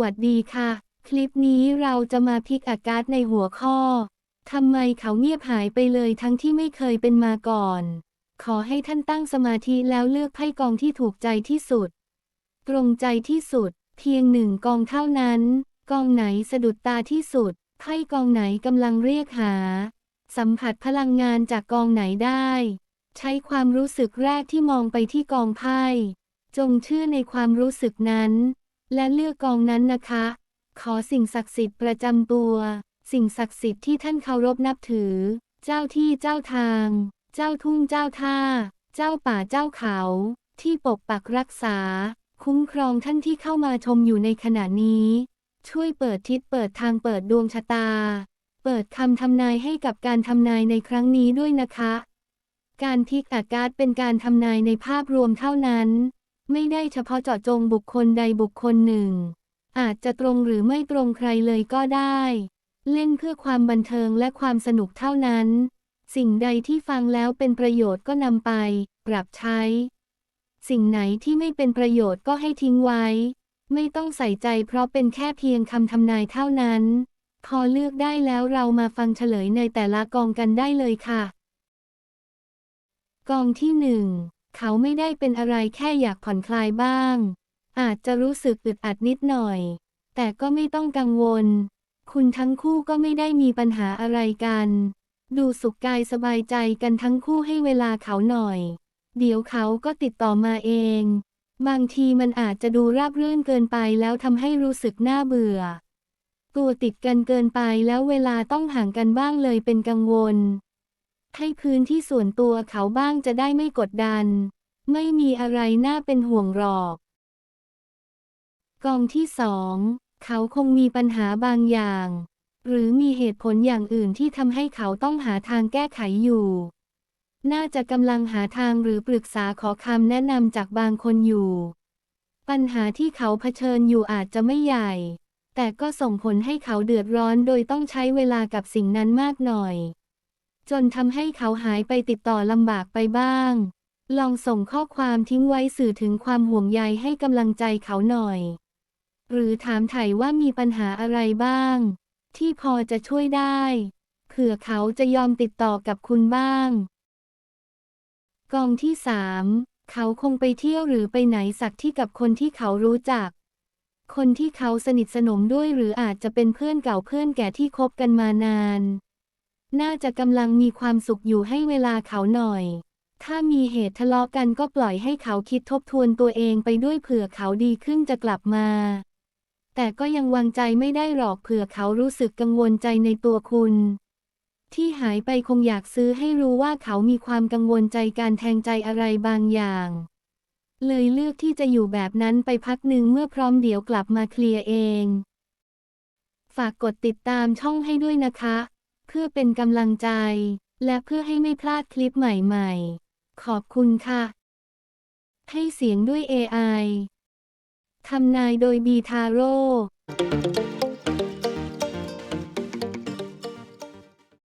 วัสดีค่ะ คลิปนี้เราจะมาพิกอาการ์ดในหัวข้อทำไมเขาเงียบหายไปเลยทั้งที่ไม่เคยเป็นมาก่อน ขอให้ท่านตั้งสมาธิแล้วเลือกไพ่กองที่ถูกใจที่สุด ตรงใจที่สุด เพียงหนึ่งกองเท่านั้น กองไหนสะดุดตาที่สุด ไพ่กองไหนกำลังเรียกหา สัมผัสพลังงานจากกองไหนได้ ใช้ความรู้สึกแรกที่มองไปที่กองไพ่ จงเชื่อในความรู้สึกนั้น และเลือกกองนั้นนะคะ ขอสิ่งศักดิ์สิทธิ์ประจำตัว สิ่งศักดิ์สิทธิ์ที่ท่านเคารพนับถือ เจ้าที่เจ้าทาง เจ้าทุ่งเจ้าท่า เจ้าป่าเจ้าเขา ที่ปกปักรักษา คุ้มครองท่านที่เข้ามาชมอยู่ในขณะนี้ ช่วยเปิดทิศเปิดทางเปิดดวงชะตา เปิดคำทำนายให้กับการทำนายในครั้งนี้ด้วยนะคะ การพลิกอากาศเป็นการทำนายในภาพรวมเท่านั้น ไม่ได้เฉพาะเจาะจงบุคคลใดบุคคลหนึ่ง อาจจะตรงหรือไม่ตรงใครเลยก็ได้ เล่นเพื่อความบันเทิงและความสนุกเท่านั้น สิ่งใดที่ฟังแล้วเป็นประโยชน์ก็นำไป ปรับใช้ สิ่งไหนที่ไม่เป็นประโยชน์ก็ให้ทิ้งไว้ ไม่ต้องใส่ใจเพราะเป็นแค่เพียงคำทำนายเท่านั้น พอเลือกได้แล้วเรามาฟังเฉลยในแต่ละกองกันได้เลยค่ะ กองที่หนึ่ง เขาไม่ได้เป็นอะไรแค่อยากผ่อนคลายบ้าง อาจจะรู้สึกอึดอัดนิดหน่อย แต่ก็ไม่ต้องกังวล คุณทั้งคู่ก็ไม่ได้มีปัญหาอะไรกัน ดูสุขกายสบายใจกันทั้งคู่ให้เวลาเขาหน่อย เดี๋ยวเขาก็ติดต่อมาเอง บางทีมันอาจจะดูราบรื่นเกินไปแล้วทำให้รู้สึกน่าเบื่อ ตัวติดกันเกินไปแล้วเวลาต้องห่างกันบ้างเลยเป็นกังวล ให้พื้นที่ส่วนตัวเขาบ้างจะได้ไม่กดดัน ไม่มีอะไรน่าเป็นห่วงหรอก กองที่สองเขาคงมีปัญหาบางอย่าง หรือมีเหตุผลอย่างอื่นที่ทำให้เขาต้องหาทางแก้ไขอยู่ น่าจะกำลังหาทางหรือปรึกษาขอคำแนะนำจากบางคนอยู่ ปัญหาที่เขาเผชิญอยู่อาจจะไม่ใหญ่ แต่ก็ส่งผลให้เขาเดือดร้อนโดยต้องใช้เวลากับสิ่งนั้นมากหน่อย จนทำให้เขาหายไปติดต่อลำบากไปบ้าง ลองส่งข้อความทิ้งไว้สื่อถึงความห่วงใยให้กำลังใจเขาหน่อย หรือถามไถ่ว่ามีปัญหาอะไรบ้าง ที่พอจะช่วยได้เผื่อเขาจะยอมติดต่อกับคุณบ้าง กองที่สามเขาคงไปเที่ยวหรือไปไหนสักที่กับคนที่เขารู้จัก คนที่เขาสนิทสนมด้วยหรืออาจจะเป็นเพื่อนเก่าเพื่อนแก่ที่คบกันมานาน น่าจะกำลังมีความสุขอยู่ให้เวลาเขาหน่อย ถ้ามีเหตุทะเลาะกันก็ปล่อยให้เขาคิดทบทวนตัวเองไปด้วยเผื่อเขาดีขึ้นจะกลับมา แต่ก็ยังวางใจไม่ได้หรอกเผื่อเขารู้สึกกังวลใจในตัวคุณ ที่หายไปคงอยากซื้อให้รู้ว่าเขามีความกังวลใจการแทงใจอะไรบางอย่าง เลยเลือกที่จะอยู่แบบนั้นไปพักหนึ่งเมื่อพร้อมเดี๋ยวกลับมาเคลียร์เอง ฝากกดติดตามช่องให้ด้วยนะคะ เพื่อเป็นกำลังใจ และเพื่อให้ไม่พลาดคลิปใหม่ๆ ขอบคุณค่ะ ให้เสียงด้วย AI ทำนายโดยบีทาโร่